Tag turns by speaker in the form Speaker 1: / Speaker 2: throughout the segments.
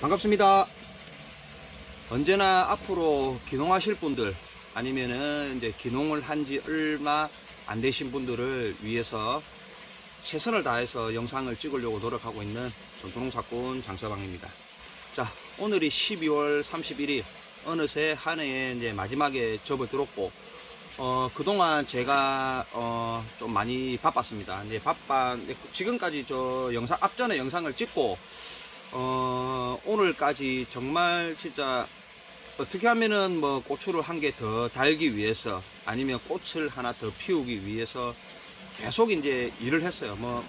Speaker 1: 반갑습니다. 언제나 앞으로 기농하실 분들 아니면은 이제 기농을 한 지 얼마 안 되신 분들을 위해서 최선을 다해서 영상을 찍으려고 노력하고 있는 전통농사꾼 장서방입니다. 자, 오늘이 12월 31일 어느새 한 해의 이제 마지막에 접어들었고 어, 그동안 제가 어, 좀 많이 바빴습니다. 이제 바빠 지금까지 저 영상 앞전에 영상을 찍고 어, 오늘까지 정말 진짜 어떻게 하면은 뭐 고추를 한 개 더 달기 위해서 아니면 꽃을 하나 더 피우기 위해서 계속 이제 일을 했어요. 뭐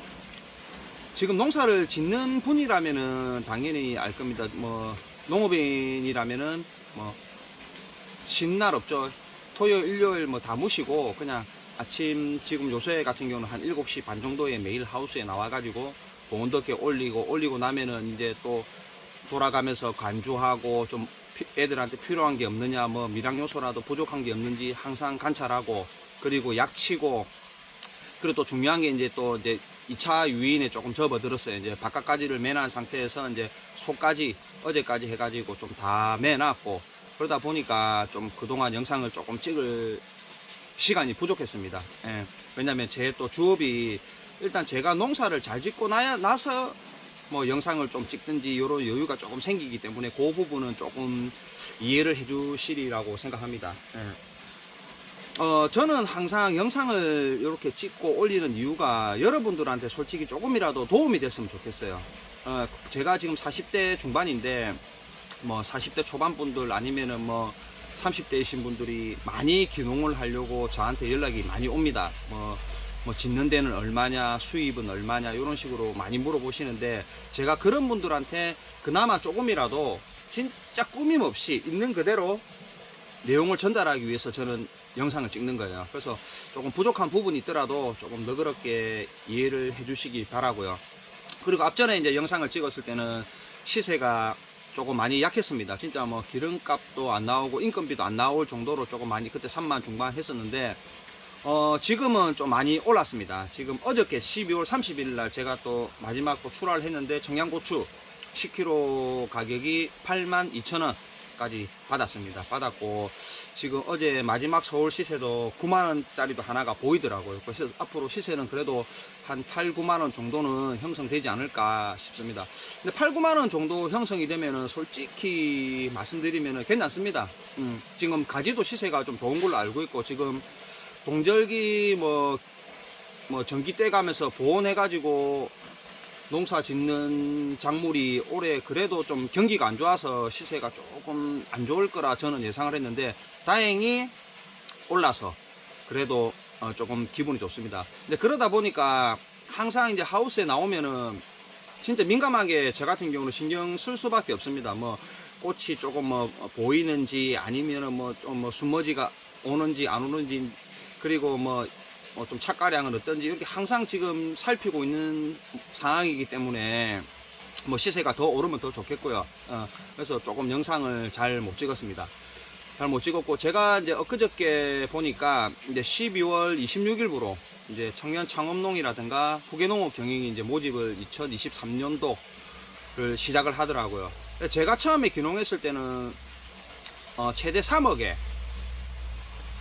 Speaker 1: 지금 농사를 짓는 분이라면은 당연히 알 겁니다. 뭐 농업인이라면은 뭐 신날 없죠. 토요일, 일요일 뭐 다 무시고 그냥 아침 지금 요새 같은 경우는 한 7시 반 정도에 매일 하우스에 나와가지고 보온덮개 올리고 올리고 나면은 이제 또 돌아가면서 간주하고 좀 피- 애들한테 필요한 게 없느냐 뭐 미량 요소라도 부족한 게 없는지 항상 관찰하고 그리고 약치고 그리고 또 중요한 게 이제 또 이제 2차 유인에 조금 접어들었어요. 이제 바깥까지를 매난 상태에서 이제 속까지 어제까지 해가지고 좀 다 매놨고 그러다 보니까 좀 그동안 영상을 조금 찍을 시간이 부족했습니다. 예. 왜냐면 제 또 주업이 일단 제가 농사를 잘 짓고 나서 뭐 영상을 좀 찍든지 이런 여유가 조금 생기기 때문에 그 부분은 조금 이해를 해 주시리라고 생각합니다. 예. 어, 저는 항상 영상을 이렇게 찍고 올리는 이유가 여러분들한테 솔직히 조금이라도 도움이 됐으면 좋겠어요. 어, 제가 지금 40대 중반인데 뭐 40대 초반 분들 아니면은 뭐 30대이신 분들이 많이 기농을 하려고 저한테 연락이 많이 옵니다. 뭐, 뭐 짓는 데는 얼마냐, 수입은 얼마냐 이런 식으로 많이 물어보시는데 제가 그런 분들한테 그나마 조금이라도 진짜 꾸밈 없이 있는 그대로 내용을 전달하기 위해서 저는 영상을 찍는 거예요. 그래서 조금 부족한 부분이 있더라도 조금 너그럽게 이해를 해 주시기 바라고요. 그리고 앞전에 이제 영상을 찍었을 때는 시세가 조금 많이 약했습니다. 진짜 뭐 기름값도 안 나오고 인건비도 안 나올 정도로 조금 많이 그때 3만 중반 했었는데 어 지금은 좀 많이 올랐습니다. 지금 어저께 12월 30일 날 제가 또 마지막 또 출하를 했는데 청양고추 10kg 가격이 8만 2천 원까지 받았습니다. 받았고 지금 어제 마지막 서울 시세도 9만 원짜리도 하나가 보이더라고요. 그래서 앞으로 시세는 그래도 한 8, 9만 원 정도는 형성되지 않을까 싶습니다. 근데 8, 9만 원 정도 형성이 되면은 솔직히 말씀드리면은 괜찮습니다. 음, 지금 가지도 시세가 좀 좋은 걸로 알고 있고 지금 동절기 뭐, 뭐 전기 떼 가면서 보온해가지고 농사 짓는 작물이 올해 그래도 좀 경기가 안 좋아서 시세가 조금 안 좋을 거라 저는 예상을 했는데 다행히 올라서 그래도 어, 조금 기분이 좋습니다. 근데 그러다 보니까 항상 이제 하우스에 나오면은 진짜 민감하게 저 같은 경우는 신경 쓸 수밖에 없습니다. 뭐 꽃이 조금 뭐 보이는지 아니면은 뭐좀뭐 순머지가 오는지 안 오는지 그리고 뭐좀 착가량은 어떤지 이렇게 항상 지금 살피고 있는 상황이기 때문에 뭐 시세가 더 오르면 더 좋겠고요. 어, 그래서 조금 영상을 잘 못 찍었습니다. 잘 못 찍었고 제가 이제 엊그저께 보니까 이제 12월 26일부로 이제 청년 창업농이라든가 후계농업 경영이 이제 모집을 2023년도를 시작을 하더라고요. 제가 처음에 기농했을 때는 어, 최대 3억에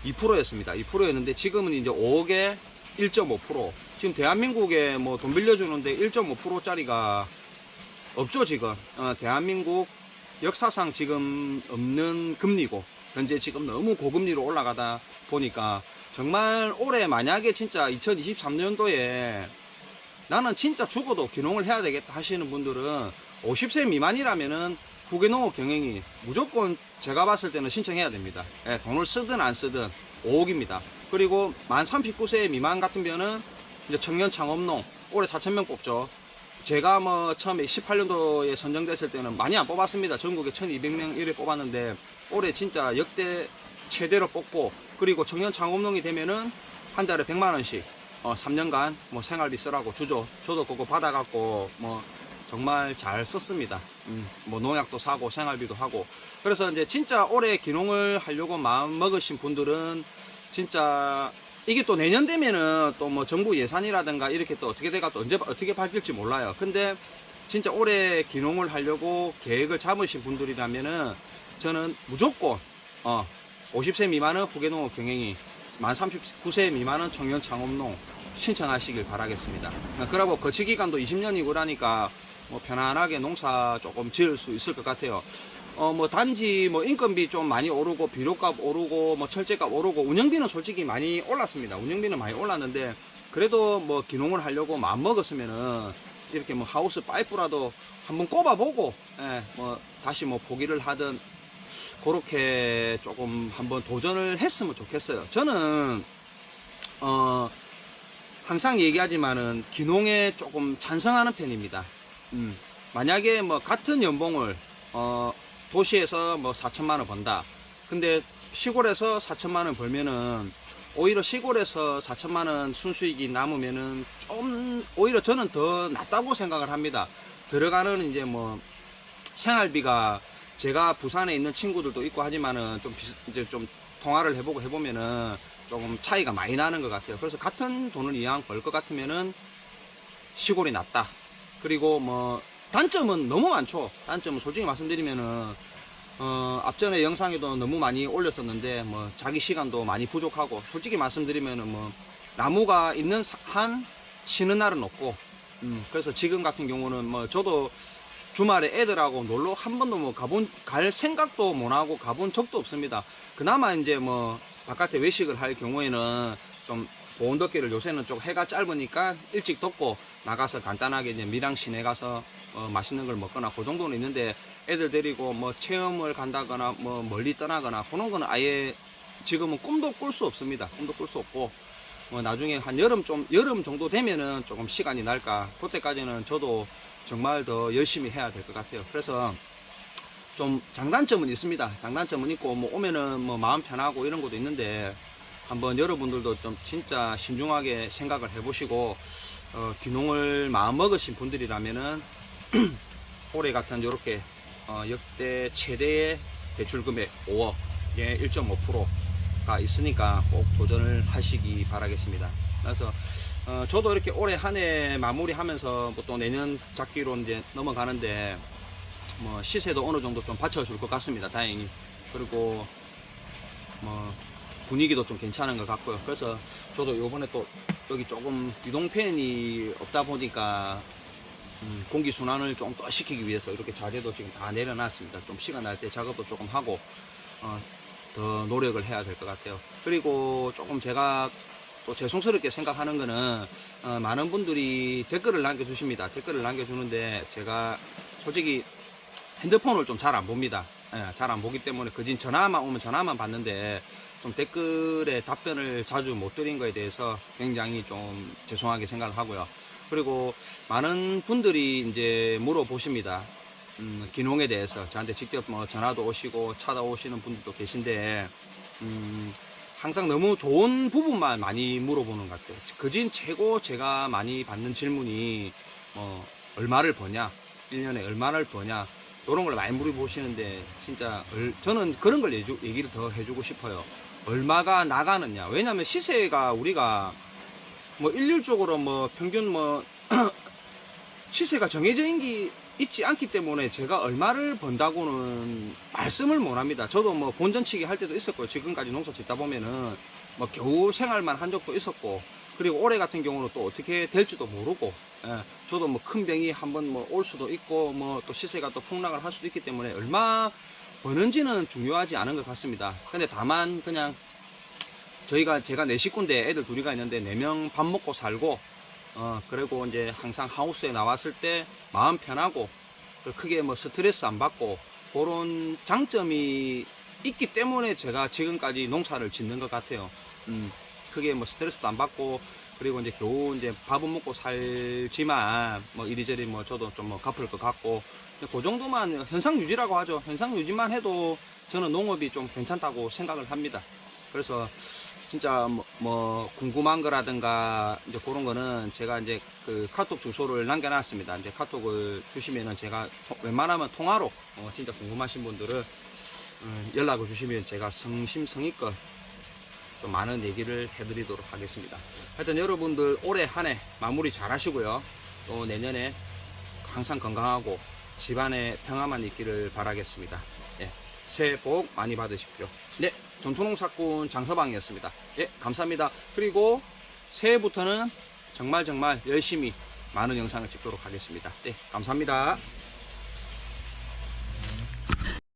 Speaker 1: 2%였습니다. 2%였는데 지금은 이제 5억에 1.5%. 지금 대한민국에 뭐 돈 빌려주는데 1.5%짜리가 없죠, 지금. 어, 대한민국 역사상 지금 없는 금리고, 현재 지금 너무 고금리로 올라가다 보니까 정말 올해 만약에 진짜 2023년도에 나는 진짜 죽어도 기농을 해야 되겠다 하시는 분들은 50세 미만이라면은 후계농업 경영이 무조건 제가 봤을 때는 신청해야 됩니다. 예, 돈을 쓰든 안 쓰든 5억입니다. 그리고 만 39세 미만 같은 경우는 이제 청년 창업농 올해 4,000명 뽑죠. 제가 뭐 처음에 18년도에 선정됐을 때는 많이 안 뽑았습니다. 전국에 1,200명 이래 뽑았는데 올해 진짜 역대 최대로 뽑고 그리고 청년 창업농이 되면은 한 달에 100만 원씩 어, 3년간 뭐 생활비 쓰라고 주죠. 저도 그거 받아갖고 뭐 정말 잘 썼습니다. 음, 뭐 농약도 사고 생활비도 하고 그래서 이제 진짜 올해 기농을 하려고 마음 먹으신 분들은 진짜 이게 또 내년 되면은 또 뭐 정부 예산이라든가 이렇게 또 어떻게 돼가 또 언제 어떻게 바뀔지 몰라요. 근데 진짜 올해 기농을 하려고 계획을 잡으신 분들이라면은 저는 무조건 어 50세 미만은 후계농업 경영이 만 39세 미만은 청년 창업농 신청하시길 바라겠습니다. 그러고 거치 기간도 20년이고 나니까 뭐 편안하게 농사 조금 지을 수 있을 것 같아요. 어 뭐 단지 뭐 인건비 좀 많이 오르고 비료값 오르고 뭐 철제값 오르고 운영비는 솔직히 많이 올랐습니다. 운영비는 많이 올랐는데 그래도 뭐 기농을 하려고 마음 먹었으면은 이렇게 뭐 하우스 파이프라도 한번 꼽아보고 예, 뭐 다시 뭐 포기를 하든 그렇게 조금 한번 도전을 했으면 좋겠어요. 저는 어 항상 얘기하지만은 기농에 조금 찬성하는 편입니다. 음, 만약에 뭐 같은 연봉을 어 도시에서 뭐 4천만 원 번다. 근데 시골에서 4천만 원 벌면은 오히려 시골에서 4천만 원 순수익이 남으면은 좀 오히려 저는 더 낫다고 생각을 합니다. 들어가는 이제 뭐 생활비가 제가 부산에 있는 친구들도 있고 하지만은 좀 비슷 이제 좀 통화를 해보고 해보면은 조금 차이가 많이 나는 것 같아요. 그래서 같은 돈을 이왕 벌 것 같으면은 시골이 낫다. 그리고 뭐 단점은 너무 많죠. 단점은 솔직히 말씀드리면은 어, 앞전에 영상에도 너무 많이 올렸었는데 뭐 자기 시간도 많이 부족하고 솔직히 말씀드리면은 뭐 나무가 있는 사- 한 쉬는 날은 없고 음, 그래서 지금 같은 경우는 뭐 저도 주말에 애들하고 놀러 한 번도 뭐 가본 갈 생각도 못 하고 가본 적도 없습니다. 그나마 이제 뭐 바깥에 외식을 할 경우에는 좀 보온 덮개를 요새는 좀 해가 짧으니까 일찍 덮고 나가서 간단하게 이제 밀양 시내 가서 어, 맛있는 걸 먹거나 그 정도는 있는데 애들 데리고 뭐 체험을 간다거나 뭐 멀리 떠나거나 그런 거는 아예 지금은 꿈도 꿀 수 없습니다. 꿈도 꿀 수 없고 뭐 나중에 한 여름 좀 여름 정도 되면은 조금 시간이 날까 그때까지는 저도 정말 더 열심히 해야 될 것 같아요. 그래서 좀 장단점은 있습니다. 장단점은 있고 뭐 오면은 뭐 마음 편하고 이런 것도 있는데 한번 여러분들도 좀 진짜 신중하게 생각을 해보시고 어, 귀농을 마음 먹으신 분들이라면은 올해 같은 이렇게 어, 역대 최대의 대출 금액 5억에 1.5%가 있으니까 꼭 도전을 하시기 바라겠습니다. 그래서 어, 저도 이렇게 올해 한 해 마무리하면서 뭐 또 내년 잡기로 이제 넘어가는데 뭐 시세도 어느 정도 좀 받쳐줄 것 같습니다. 다행히 그리고 뭐 분위기도 좀 괜찮은 것 같고요. 그래서 저도 요번에 또 여기 조금 유동팬이 없다 보니까 음, 공기 순환을 좀 더 시키기 위해서 이렇게 자재도 지금 다 내려놨습니다. 좀 시간 날 때 작업도 조금 하고 어, 더 노력을 해야 될 것 같아요. 그리고 조금 제가 또 죄송스럽게 생각하는 거는 어, 많은 분들이 댓글을 남겨주십니다. 댓글을 남겨주는데 제가 솔직히 핸드폰을 좀 잘 안 봅니다. 잘안 보기 때문에 그진 전화만 오면 전화만 받는데 좀 댓글에 답변을 자주 못 드린 거에 대해서 굉장히 좀 죄송하게 생각을 하고요. 그리고 많은 분들이 이제 물어보십니다. 음, 기농에 대해서 저한테 직접 뭐 전화도 오시고 찾아오시는 분들도 계신데 음, 항상 너무 좋은 부분만 많이 물어보는 것 같아요. 그진 최고 제가 많이 받는 질문이 뭐 얼마를 버냐, 1년에 얼마를 버냐 이런 걸 많이 물어보시는데 진짜 얼- 저는 그런 걸 얘기- 얘기를 더 해주고 싶어요. 얼마가 나가느냐. 왜냐면 시세가 우리가 뭐 일률적으로 뭐 평균 뭐 시세가 정해져 있기 있지 않기 때문에 제가 얼마를 번다고는 말씀을 못 합니다. 저도 뭐 본전치기 할 때도 있었고요. 지금까지 농사 짓다 보면은 뭐 겨우 생활만 한 적도 있었고 그리고 올해 같은 경우는 또 어떻게 될지도 모르고 예, 저도 뭐 큰 병이 한번 뭐 올 수도 있고 뭐 또 시세가 또 폭락을 할 수도 있기 때문에 얼마 버는지는 중요하지 않은 것 같습니다. 근데 다만 그냥 저희가 제가 네 식구인데 애들 둘이가 있는데 네 명 밥 먹고 살고 어 그리고 이제 항상 하우스에 나왔을 때 마음 편하고 또 크게 뭐 스트레스 안 받고 그런 장점이 있기 때문에 제가 지금까지 농사를 짓는 것 같아요. 음, 크게 뭐 스트레스도 안 받고 그리고 이제 겨우 이제 밥은 먹고 살지만 뭐 이리저리 뭐 저도 좀 뭐 갚을 것 같고 그 정도만 현상 유지라고 하죠. 현상 유지만 해도 저는 농업이 좀 괜찮다고 생각을 합니다. 그래서 진짜 뭐, 뭐 궁금한 거라든가 이제 그런 거는 제가 이제 그 카톡 주소를 남겨놨습니다. 이제 카톡을 주시면은 제가 토- 웬만하면 통화로 어, 진짜 궁금하신 분들은 어, 연락을 주시면 제가 성심성의껏 좀 많은 얘기를 해드리도록 하겠습니다. 하여튼 여러분들 올해 한 해 마무리 잘 하시고요. 또 내년에 항상 건강하고 집안에 평화만 있기를 바라겠습니다. 예, 새해 복 많이 받으십시오. 네, 전투농사꾼 장서방이었습니다. 예, 감사합니다. 그리고 새해부터는 정말 정말 열심히 많은 영상을 찍도록 하겠습니다. 네, 감사합니다.